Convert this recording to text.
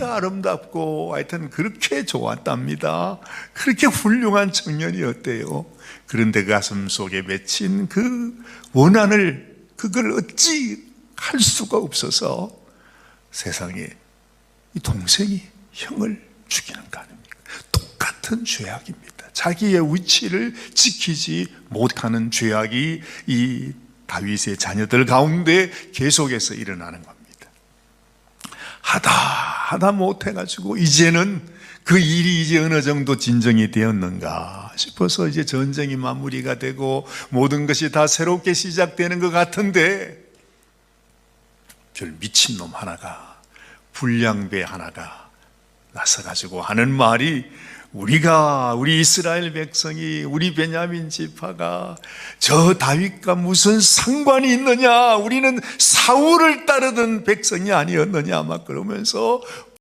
그렇게 아름답고 하여튼 그렇게 좋았답니다. 그렇게 훌륭한 청년이었대요. 그런데 가슴 속에 맺힌 그 원한을 그걸 어찌 할 수가 없어서 세상에 이 동생이 형을 죽이는 거 아닙니까? 똑같은 죄악입니다. 자기의 위치를 지키지 못하는 죄악이 이 다윗의 자녀들 가운데 계속해서 일어나는 겁니다. 하다 하다 못해가지고 이제는 그 일이 이제 어느 정도 진정이 되었는가 싶어서 이제 전쟁이 마무리가 되고 모든 것이 다 새롭게 시작되는 것 같은데 별 미친놈 하나가 불량배 하나가 나서가지고 하는 말이 우리가 우리 이스라엘 백성이 우리 베냐민 지파가 저 다윗과 무슨 상관이 있느냐 우리는 사울을 따르던 백성이 아니었느냐 막 그러면서